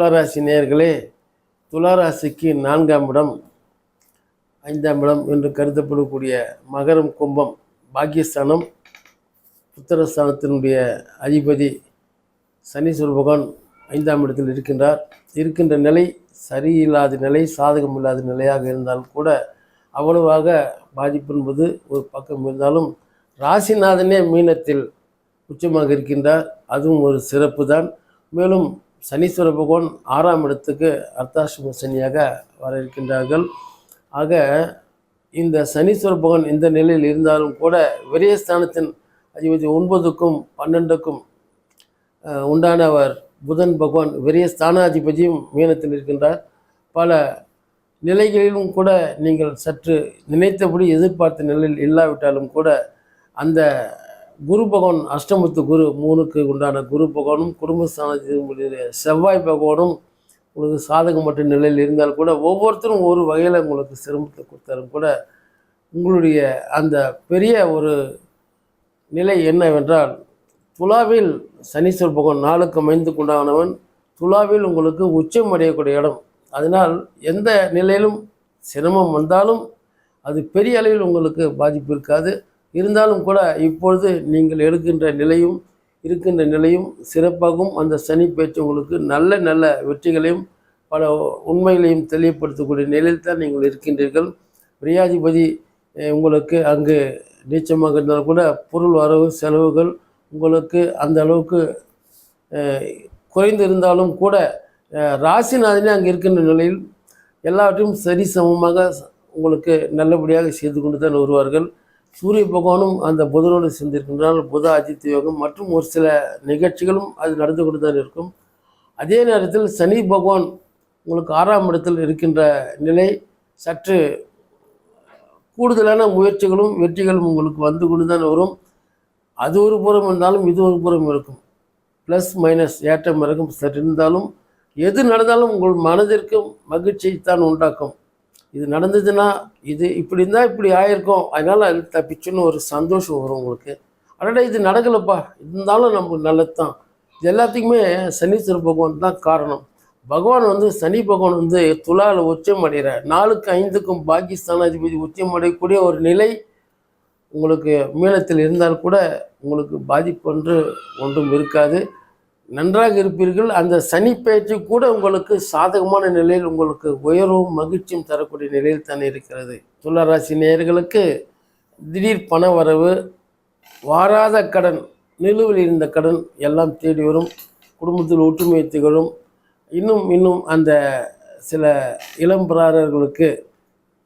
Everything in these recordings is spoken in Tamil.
துளாராசி நேயர்களே துளாராசிக்கு நான்காம் இடம் ஐந்தாம் இடம் என்று கருதப்படக்கூடிய மகரம் கும்பம் பாக்கியஸ்தானம் புத்திரஸ்தானத்தினுடைய அதிபதி சனீஸ்வர பகவான் ஐந்தாம் இடத்தில் இருக்கின்றார். இருக்கின்ற நிலை சரியில்லாத நிலை சாதகம் இல்லாத நிலையாக இருந்தால் கூட அவ்வளவாக பாதிப்பு என்பது ஒரு பக்கம் இருந்தாலும் ராசிநாதனே மீனத்தில் உச்சமாக இருக்கின்றார். அதுவும் ஒரு சிறப்பு தான் மேலும் சனீஸ்வர பகவான் ஆறாம் இடத்துக்கு அர்த்தாஷ்டம சனியாக வர இருக்கின்றார்கள் ஆக இந்த சனீஸ்வர பகவான் இந்த நிலையில் இருந்தாலும் கூட விரயஸ்தானத்தின் அதிபதி ஒன்பதுக்கும் பன்னெண்டுக்கும் உண்டானவர் புதன் பகவான் விரிய ஸ்தானாதிபதியும் மீனத்தில் இருக்கின்றார். பல நிலைகளிலும் கூட நீங்கள் சற்று நினைத்தபடி எதிர்பார்த்த நிலையில் இல்லாவிட்டாலும் கூட அந்த குரு பகவான் அஷ்டமத்து குரு மூணுக்கு உண்டான குரு பகவானும் குடும்பஸ்தானத்தின் செவ்வாய் பகவானும் உங்களுக்கு சாதகமற்ற நிலையில் இருந்தால் கூட ஒவ்வொருத்தரும் ஒரு வகையில் உங்களுக்கு சிரமத்தை கொடுத்தாலும் கூட உங்களுடைய அந்த பெரிய ஒரு நிலை என்னவென்றால் துலாவில் சனீஸ்வர் பகவான் நாளுக்கு அமைந்து கொண்டானவன் துலாவில் உங்களுக்கு உச்சம் அடையக்கூடிய இடம். அதனால் எந்த நிலையிலும் சிரமம் வந்தாலும் அது பெரிய அளவில் உங்களுக்கு பாதிப்பு இருக்காது. இருந்தாலும் கூட இப்பொழுது நீங்கள் எடுக்கின்ற நிலையும் இருக்கின்ற நிலையும் சிறப்பாகவும் அந்த சனி பேச்சு உங்களுக்கு நல்ல நல்ல வெற்றிகளையும் பல உண்மைகளையும் தெளிவுபடுத்தக்கூடிய நிலையில் தான் நீங்கள் இருக்கின்றீர்கள். பிரியாதிபதி உங்களுக்கு அங்கு நீச்சமாக இருந்தாலும் கூட பொருள் வரவு செலவுகள் உங்களுக்கு அந்த அளவுக்கு குறைந்து இருந்தாலும் கூட ராசிநாதனே அங்கே இருக்கின்ற நிலையில் எல்லாவற்றையும் சரி சமமாக உங்களுக்கு நல்லபடியாக செய்து கொண்டு தான் வருவார்கள். சூரிய பகவானும் அந்த புதனோடு சேர்ந்திருக்கின்றால் புத அஜித் யோகம் மற்றும் ஒரு சில நிகழ்ச்சிகளும் அது நடந்து கொண்டு தான் இருக்கும். அதே நேரத்தில் சனி பகவான் உங்களுக்கு ஆறாம் இடத்தில் இருக்கின்ற நிலை சற்று கூடுதலான முயற்சிகளும் வெற்றிகளும் உங்களுக்கு வந்து கொண்டு தான் வரும். அது ஒரு புறம் இருந்தாலும் இது ஒரு புறம் இருக்கும். ப்ளஸ் மைனஸ் ஏற்றம் இறக்கம் சற்று இருந்தாலும் எது நடந்தாலும் உங்கள் மனதிற்கு மகிழ்ச்சியை தான் உண்டாக்கும். இது நடந்ததுன்னா இது இப்படி இருந்தால் இப்படி ஆயிருக்கும். அதனால் அது தப்பிச்சுன்னு ஒரு சந்தோஷம் வரும் உங்களுக்கு. அடடா இது நடக்கலப்பா. இருந்தாலும் நமக்கு நல்லது தான் இது எல்லாத்துக்குமே சனீஸ்வர பகவான் தான் காரணம். பகவான் வந்து சனி பகவான் வந்து துலாவில் உச்சம் அடைகிறார். நாலுக்கு ஐந்துக்கும் பாகிஸ்தான் அதிபதி உச்சம் அடையக்கூடிய ஒரு நிலை உங்களுக்கு மீனத்தில் இருந்தால் கூட உங்களுக்கு பாதிப்பு ஒன்று ஒன்றும் இருக்காது. நன்றாக இருப்பீர்கள். அந்த சனி கூட உங்களுக்கு சாதகமான நிலையில் உங்களுக்கு உயர்வும் மகிழ்ச்சியும் தரக்கூடிய நிலையில் தான் இருக்கிறது. துளராசி நேயர்களுக்கு திடீர் பண வரவு வாராத கடன் நிலுவில் இருந்த கடன் எல்லாம் தேடி வரும். குடும்பத்தில் ஒற்றுமை திகழும். இன்னும் இன்னும் அந்த சில இளம்பிராரர்களுக்கு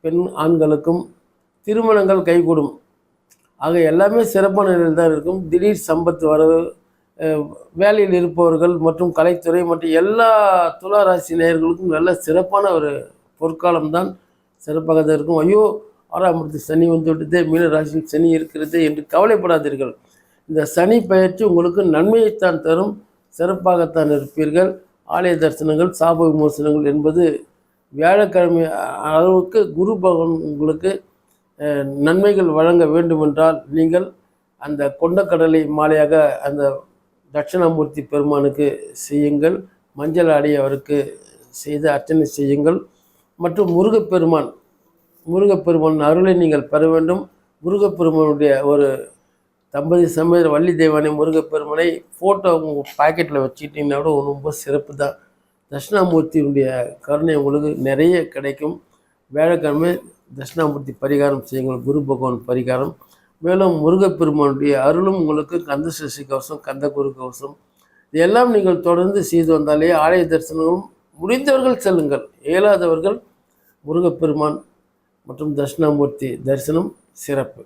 பெண் ஆண்களுக்கும் திருமணங்கள் கைகூடும். ஆக எல்லாமே சிறப்பான நிலையில் தான் இருக்கும். திடீர் சம்பத்து வரவு வேலையில் இருப்பவர்கள் மற்றும் கலைத்துறை மற்றும் எல்லா துளாராசி நேயர்களுக்கும் நல்ல சிறப்பான ஒரு பொற்காலம் தான் சிறப்பாக தான் இருக்கும். ஐயோ ஆறாம் இடத்து சனி வந்து விட்டதே மீன ராசியில் சனி இருக்கிறது என்று கவலைப்படாதீர்கள். இந்த சனி பயிற்சி உங்களுக்கு நன்மையைத்தான் தரும். சிறப்பாகத்தான் இருப்பீர்கள். ஆலய தரிசனங்கள் சாப விமோசனங்கள் என்பது வியாழக்கிழமை அளவுக்கு குரு பகவான் உங்களுக்கு நன்மைகள் வழங்க வேண்டுமென்றால் நீங்கள் அந்த கொண்டக்கடலை மாலையாக அந்த தட்சிணாமூர்த்தி பெருமானுக்கு செய்யுங்கள் மஞ்சள் ஆடை அவருக்கு செய்து அர்ச்சனை செய்யுங்கள். மற்றும் முருகப்பெருமான் முருகப்பெருமான் அருளை நீங்கள் பெற வேண்டும். முருகப்பெருமானுடைய ஒரு தம்பதி சமேத வள்ளி தெய்வானை முருகப்பெருமனை ஃபோட்டோ உங்கள் பாக்கெட்டில் வச்சுக்கிட்டீங்கன்னா கூட ரொம்ப சிறப்பு தான் தட்சிணாமூர்த்தியினுடைய கருணை உங்களுக்கு நிறைய கிடைக்கும். வேலைக்கிழமை தட்சிணாமூர்த்தி பரிகாரம் செய்யுங்கள் குரு பகவான் பரிகாரம். மேலும் முருகப்பெருமானுடைய அருளும் உங்களுக்கு கந்த சசி கவசம் கந்த குரு கவசம். இதெல்லாம் நீங்கள் தொடர்ந்து செய்து வந்தாலே ஆலய தரிசனங்களும் முடிந்தவர்கள் செல்லுங்கள். இயலாதவர்கள் முருகப்பெருமான் மற்றும் தட்சிணாமூர்த்தி தரிசனம் சிறப்பு.